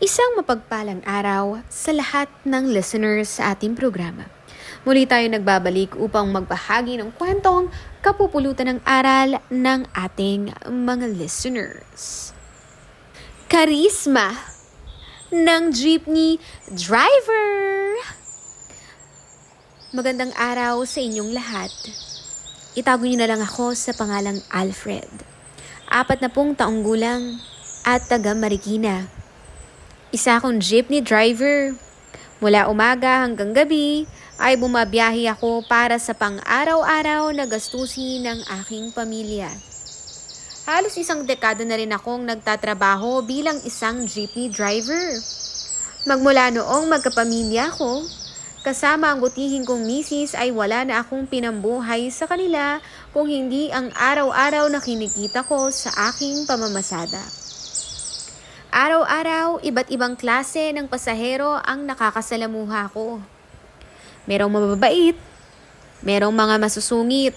Isang mapagpalang araw sa lahat ng listeners sa ating programa. Muli tayo nagbabalik upang magbahagi ng kwentong kapupulutan ng aral ng ating mga listeners. Karisma ng jeepney driver! Magandang araw sa inyong lahat. Itago niyo na lang ako sa pangalang Alfred. Apat na pong taong gulang at taga Marikina. Isa akong jeepney driver. Mula umaga hanggang gabi ay bumabiyahe ako para sa pang-araw-araw na gastusin ng aking pamilya. Halos isang dekada na rin akong nagtatrabaho bilang isang jeepney driver. Magmula noong magkapamilya ko, kasama ang butihin kong misis ay wala na akong pinambuhay sa kanila kung hindi ang araw-araw na kinikita ko sa aking pamamasada. Araw-araw, iba't ibang klase ng pasahero ang nakakasalamuha ko. Merong mababait, merong mga masusungit,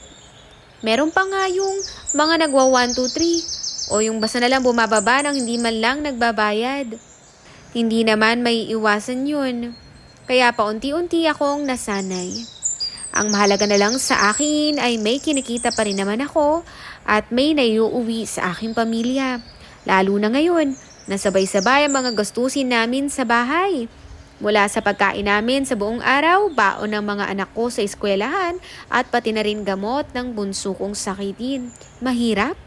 meron pa nga yung mga nagwa 1, 2, 3 o yung basta na lang bumababa nang hindi man lang nagbabayad. Hindi naman may iwasan yun. Kaya paunti-unti akong nasanay. Ang mahalaga na lang sa akin ay may kinikita pa rin naman ako at may naiuuwi sa aking pamilya. Lalo na ngayon, nasabay-sabay ang mga gastusin namin sa bahay. Mula sa pagkain namin sa buong araw, baon ng mga anak ko sa eskwelahan at pati na rin gamot ng bunso kong sakitin. Mahirap?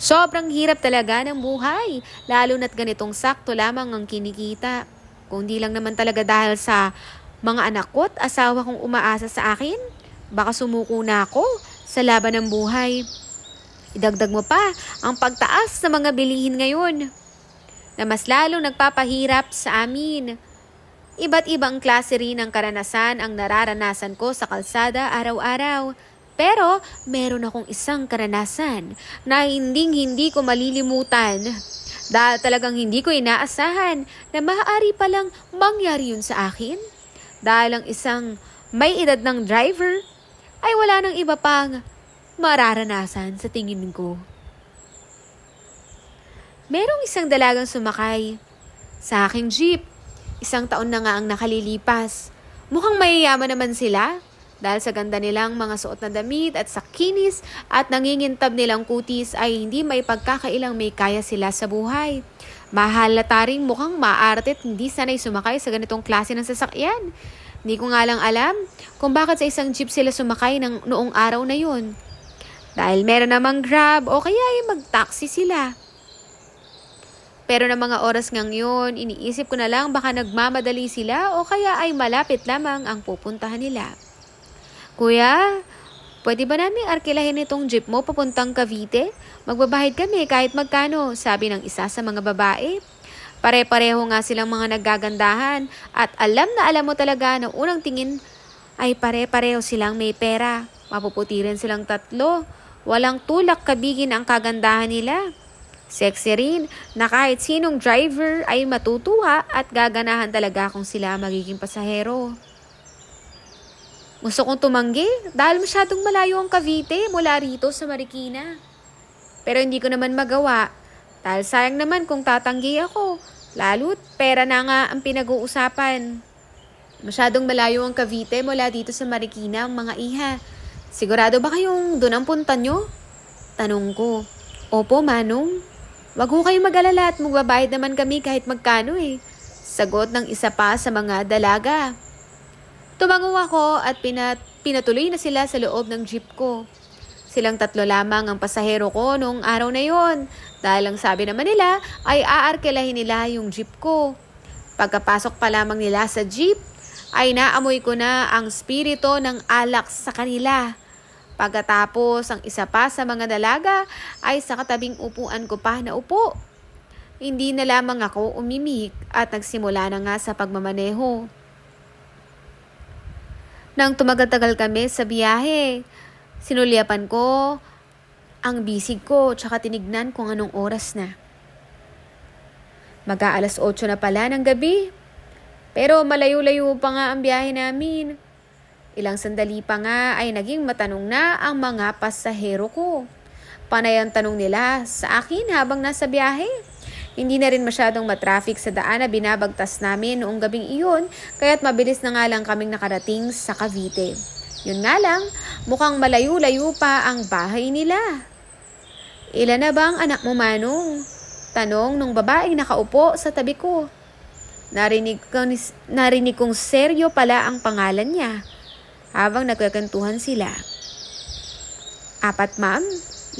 Sobrang hirap talaga ng buhay, lalo na't ganitong sakto lamang ang kinikita. Kung di lang naman talaga dahil sa mga anak ko at asawa kong umaasa sa akin, baka sumuko na ako sa laban ng buhay. Idagdag mo pa ang pagtaas sa mga bilihin ngayon na mas lalong nagpapahirap sa amin. Iba't ibang klase rin ng karanasan ang nararanasan ko sa kalsada araw-araw. Pero meron akong isang karanasan na hinding hindi ko malilimutan. Dahil talagang hindi ko inaasahan na maaari palang mangyari yun sa akin. Dahil ang isang may edad ng driver ay wala nang iba pang mararanasan sa tingin ko. Merong isang dalagang sumakay sa aking jeep. Isang taon na nga ang nakalilipas. Mukhang mayayaman naman sila dahil sa ganda nilang mga suot na damit at sa kinis at nangingintab nilang kutis ay hindi may pagkakailang may kaya sila sa buhay. Mahalata rin mukhang maarte at hindi sanay sumakay sa ganitong klase ng sasakyan. Hindi ko nga lang alam kung bakit sa isang jeep sila sumakay ng noong araw na yun. Dahil meron namang grab o kaya ay mag-taxi sila. Pero ng mga oras ngang yun, iniisip ko na lang baka nagmamadali sila o kaya ay malapit lamang ang pupuntahan nila. Kuya, pwede ba namin arkilahin itong jeep mo papuntang Cavite? Magbabahid kami kahit magkano, sabi ng isa sa mga babae. Pare-pareho nga silang mga naggagandahan at alam na alam mo talaga na unang tingin ay pare-pareho silang may pera. Mapuputi rin silang tatlo. Walang tulak kabigin ang kagandahan nila. Sexy rin na kahit sinong driver ay matutuwa at gaganahan talaga kung sila magiging pasahero. Gusto kong tumanggi dahil masyadong malayo ang Cavite mula rito sa Marikina. Pero hindi ko naman magawa dahil sayang naman kung tatanggi ako. Lalo't pera na nga ang pinag-uusapan. Masyadong malayo ang Cavite mula dito sa Marikina ang mga iha. Sigurado ba kayong doon ang punta nyo? Tanong ko. Opo, Manong. Wag ho kayong mag-alala at magbabayad naman kami kahit magkano eh. Sagot ng isa pa sa mga dalaga. Tumango ako at pinat pinatuloy na sila sa loob ng jeep ko. Silang tatlo lamang ang pasahero ko noong araw na yon dahil ang sabi naman nila ay aarkelahin nila yung jeep ko. Pagkapasok pa lamang nila sa jeep, ay naamoy ko na ang spirito ng alak sa kanila. Pagkatapos, ang isa pa sa mga dalaga ay sa katabing upuan ko pa na upo. Hindi na lamang ako umimik at nagsimula na nga sa pagmamaneho. Nang tumagal-tagal kami sa biyahe, sinulyapan ko ang bisig ko tsaka tinignan kung anong oras na. Mag-aalas 8 na pala ng gabi. Pero malayo-layo pa nga ang biyahe namin. Ilang sandali pa nga ay naging matanong na ang mga pasahero ko. Panay ang tanong nila sa akin habang nasa biyahe. Hindi na rin masyadong matraffic sa daan na binabagtas namin noong gabing iyon, kaya't mabilis na nga lang kaming nakarating sa Cavite. Yun nga lang, mukhang malayo-layo pa ang bahay nila. Ilan na ba ang anak mo, Manong? Tanong nung babaeng nakaupo sa tabi ko. Narinig, ko, narinig kong seryo pala ang pangalan niya habang nagkakantuhan sila. Apat, ma'am.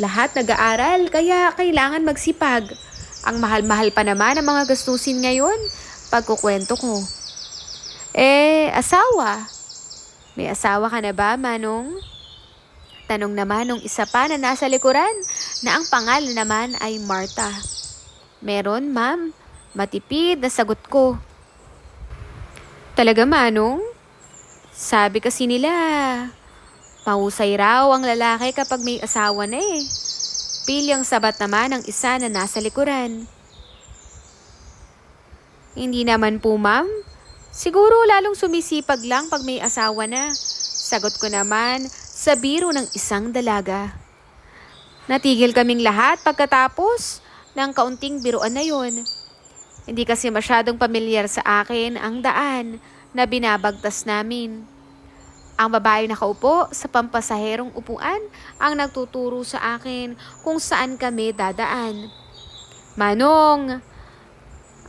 Lahat nag-aaral kaya kailangan magsipag. Ang mahal-mahal pa naman ang mga gastusin ngayon, pagkukwento ko. Eh, asawa. May asawa ka na ba, Manong? Tanong naman nung isa pa na nasa likuran na ang pangalan naman ay Marta. Meron, ma'am. Matipid na sagot ko. Talaga, Manong? Sabi kasi nila, mahusay raw ang lalaki kapag may asawa na eh. Pilyang sabat naman ang isa na nasa likuran. Hindi naman po, ma'am. Siguro lalong sumisipag lang pag may asawa na. Sagot ko naman sa biro ng isang dalaga. Natigil kaming lahat pagkatapos ng kaunting biruan na yon. Hindi kasi masyadong pamilyar sa akin ang daan na binabagtas namin. Ang babae nakaupo sa pampasaherong upuan ang nagtuturo sa akin kung saan kami dadaan. Manong,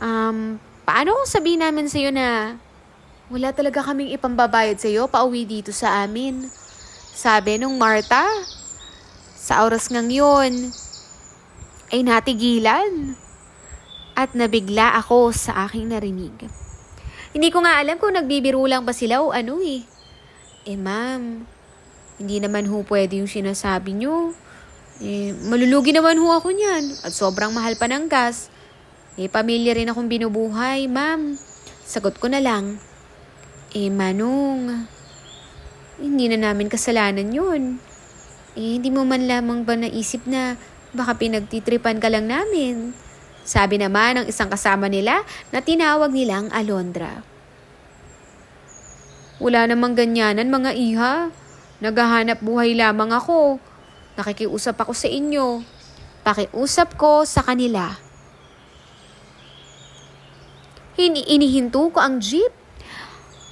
um, paano kung sabihin namin sa'yo na wala talaga kaming ipambabayad sa'yo pauwi dito sa amin? Sabi nung Marta, sa oras ngang yun, ay natigilan at nabigla ako sa aking narinig. Hindi ko nga alam kung nagbibiro lang ba sila o ano eh. Eh ma'am, hindi naman ho pwede yung sinasabi nyo. Eh, malulugi naman ho ako niyan at sobrang mahal pa ng gas. Eh, pamilya rin akong binubuhay, ma'am. Sagot ko na lang. Eh, manong, hindi na namin kasalanan yun. Eh, hindi mo man lamang ba naisip na baka pinagtitripan ka lang namin? Sabi naman ng isang kasama nila na tinawag nilang Alondra. Wala namang ganyanan mga iha. Naghahanap buhay lamang ako. Nakikiusap ako sa inyo. Pakiusap ko sa kanila. Hini inihinto ko ang jeep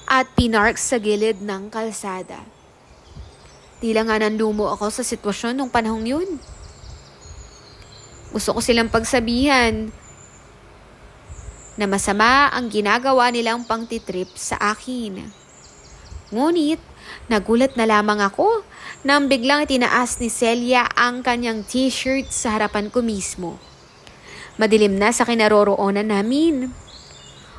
at pinark sa gilid ng kalsada. Tila nga nanlumo ako sa sitwasyon nung panahong yun. Gusto ko silang pagsabihan na masama ang ginagawa nilang pangtitrip sa akin. Ngunit, nagulat na lamang ako nang biglang tinaas ni Celia ang kanyang t-shirt sa harapan ko mismo. Madilim na sa kinaroroonan namin.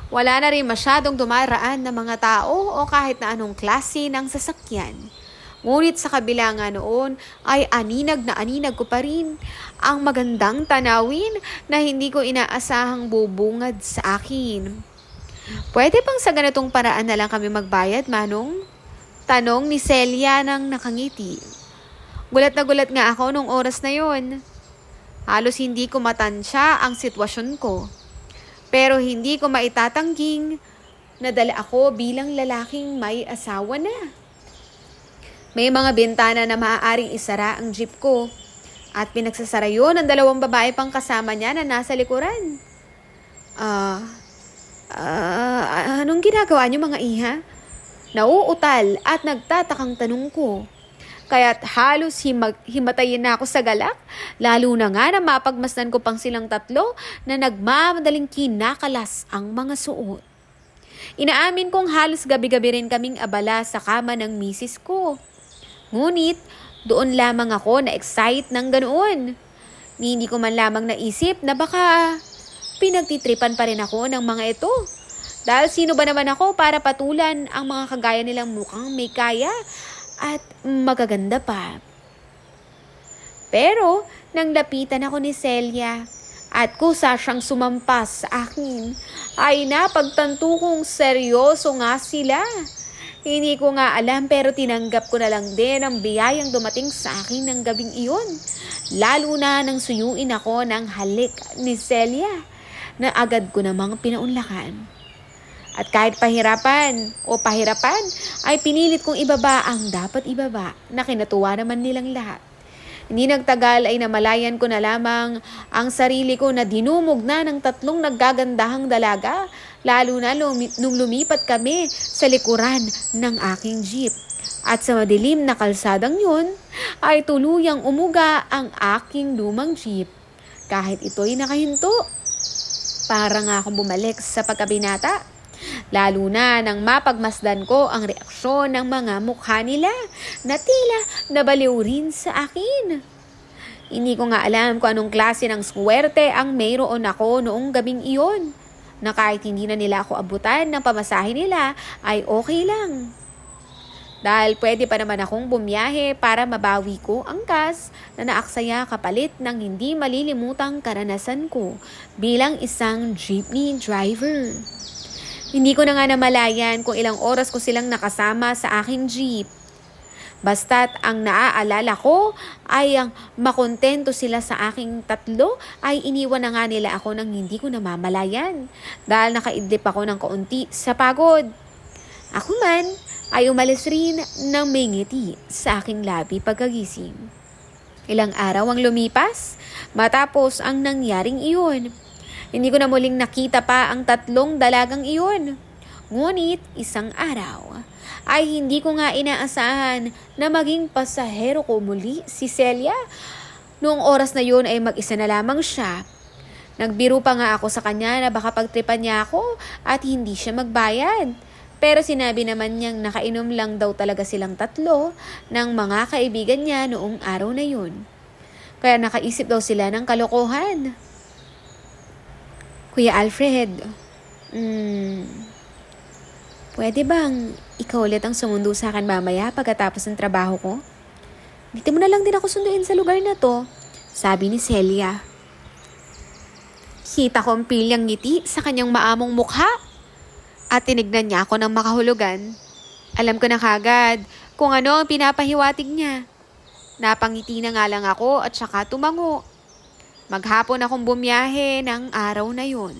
Wala na rin masyadong dumaraan ng mga tao o kahit na anong klase ng sasakyan. Ngunit sa kabila nga noon ay aninag na aninag ko pa rin ang magandang tanawin na hindi ko inaasahang bubungad sa akin. Pwede bang sa ganitong paraan na lang kami magbayad, Manong? Tanong ni Celia nang nakangiti. Gulat na gulat nga ako nung oras na yon. Halos hindi ko matansya ang sitwasyon ko. Pero hindi ko maitatangging nadala ako bilang lalaking may asawa na. May mga bintana na maaaring isara ang jeep ko at pinagsasara yun ng dalawang babae pang kasama niya na nasa likuran. Ah, ah, anong ginagawa niyo mga iha? Nauutal at nagtatakang tanong ko. Kaya't halos himag, himatayin na ako sa galak, lalo na nga na mapagmasdan ko pang silang tatlo na nagmamadaling kinakalas ang mga suot. Inaamin kong halos gabi-gabi rin kaming abala sa kama ng misis ko. Ngunit, doon lamang ako na-excite ng ganoon. Hindi ko man lamang naisip na baka pinagtitripan pa rin ako ng mga ito. Dahil sino ba naman ako para patulan ang mga kagaya nilang mukhang may kaya at magaganda pa. Pero, nang lapitan ako ni Celia at kusa siyang sumampas sa akin, ay napagtanto kong seryoso nga sila. Hindi ko nga alam pero tinanggap ko na lang din ang biyayang dumating sa akin ng gabing iyon. Lalo na nang suyuin ako ng halik ni Celia na agad ko namang pinaunlakan. At kahit pahirapan o pahirapan, ay pinilit kong ibaba ang dapat ibaba na kinatuwa naman nilang lahat. Hindi nagtagal ay namalayan ko na lamang ang sarili ko na dinumog na ng tatlong naggagandahang dalaga, lalo na lumi- nung lumipat kami sa likuran ng aking jeep. At sa madilim na kalsadang yun, ay tuluyang umuga ang aking lumang jeep. Kahit ito'y nakahinto, para nga akong bumalik sa pagkabinata. Lalo na nang mapagmasdan ko ang reaksyon ng mga mukha nila na tila nabaliw rin sa akin. Hindi ko nga alam kung anong klase ng swerte ang mayroon ako noong gabing iyon na kahit hindi na nila ako abutan ng pamasahe nila ay okay lang. Dahil pwede pa naman akong bumiyahe para mabawi ko ang gas na naaksaya kapalit ng hindi malilimutang karanasan ko bilang isang jeepney driver. Hindi ko na nga namalayan kung ilang oras ko silang nakasama sa aking jeep. Basta't ang naaalala ko ay ang makontento sila sa aking tatlo ay iniwan na nga nila ako nang hindi ko namamalayan dahil nakaidlip ako ng kaunti sa pagod. Ako man ay umalis rin ng may ngiti sa aking labi pagkagising. Ilang araw ang lumipas matapos ang nangyaring iyon. Hindi ko na muling nakita pa ang tatlong dalagang iyon. Ngunit isang araw ay hindi ko nga inaasahan na maging pasahero ko muli si Celia. Noong oras na yun ay mag-isa na lamang siya. Nagbiro pa nga ako sa kanya na baka pagtripan niya ako at hindi siya magbayad. Pero sinabi naman niyang nakainom lang daw talaga silang tatlo ng mga kaibigan niya noong araw na yun. Kaya nakaisip daw sila ng kalokohan. Kuya Alfred, mm, pwede bang ikaw ulit ang sumundo sa akin mamaya pagkatapos ng trabaho ko? Dito mo na lang din ako sunduin sa lugar na to, sabi ni Celia. Kita ko ang pilyang ngiti sa kanyang maamong mukha at tinignan niya ako ng makahulugan. Alam ko na kagad kung ano ang pinapahiwatig niya. Napangiti na nga lang ako at saka tumango. Maghapon akong bumiyahe ng araw na yun.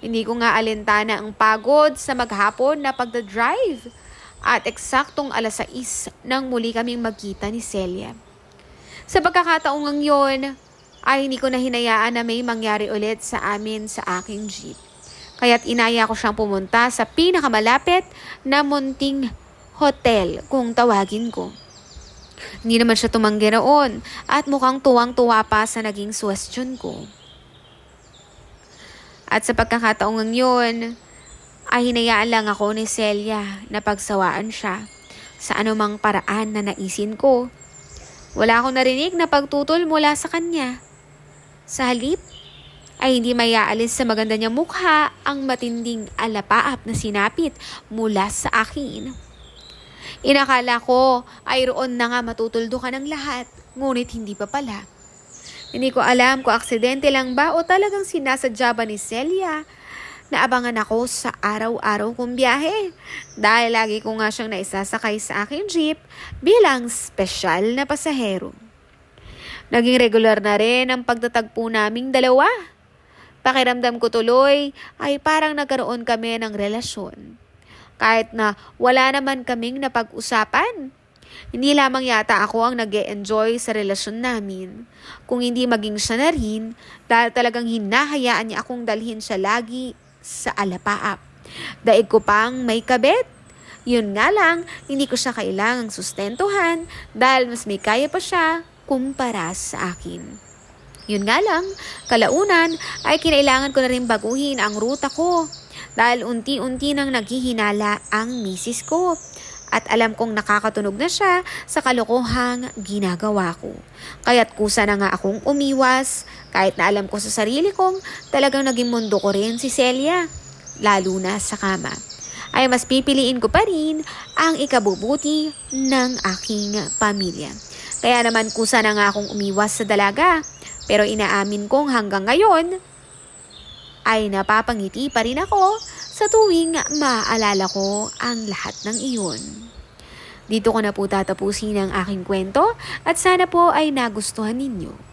Hindi ko nga alintana ang pagod sa maghapon na pagdadrive. At eksaktong alas 6 nang muli kaming magkita ni Celia. Sa pagkakataong yon, ay hindi ko na hinayaan na may mangyari ulit sa amin sa aking jeep. Kaya't inaya ko siyang pumunta sa pinakamalapit na munting hotel kung tawagin ko. Hindi naman siya tumanggi roon at mukhang tuwang-tuwa pa sa naging suwestyon ko. At sa pagkakataong yun, ay hinayaan lang ako ni Celia na pagsawaan siya sa anumang paraan na naisin ko. Wala akong narinig na pagtutol mula sa kanya. Sa halip, ay hindi mayaalis sa maganda niyang mukha ang matinding alapaap na sinapit mula sa akin. Inakala ko ay roon na nga matutuldukan ang lahat, ngunit hindi pa pala. Hindi ko alam kung aksidente lang ba o talagang sinasadya ba ni Celia na abangan ako sa araw-araw kong biyahe. Dahil lagi ko nga siyang naisasakay sa aking jeep bilang special na pasahero. Naging regular na rin ang pagtatagpo naming dalawa. Pakiramdam ko tuloy ay parang nagkaroon kami ng relasyon kahit na wala naman kaming napag-usapan. Hindi lamang yata ako ang nag enjoy sa relasyon namin. Kung hindi maging siya na rin, dahil talagang hinahayaan niya akong dalhin siya lagi sa alapaap. Daig ko pang may kabet. Yun nga lang, hindi ko siya kailangang sustentuhan dahil mas may kaya pa siya kumpara sa akin. Yun nga lang, kalaunan ay kinailangan ko na rin baguhin ang ruta ko dahil unti-unti nang naghihinala ang misis ko. At alam kong nakakatunog na siya sa kalokohang ginagawa ko. Kaya't kusa na nga akong umiwas, kahit na alam ko sa sarili kong talagang naging mundo ko rin si Celia, lalo na sa kama. Ay mas pipiliin ko pa rin ang ikabubuti ng aking pamilya. Kaya naman kusa na nga akong umiwas sa dalaga. Pero inaamin kong hanggang ngayon, ay napapangiti pa rin ako sa tuwing maaalala ko ang lahat ng iyon. Dito ko na po tatapusin ang aking kwento at sana po ay nagustuhan ninyo.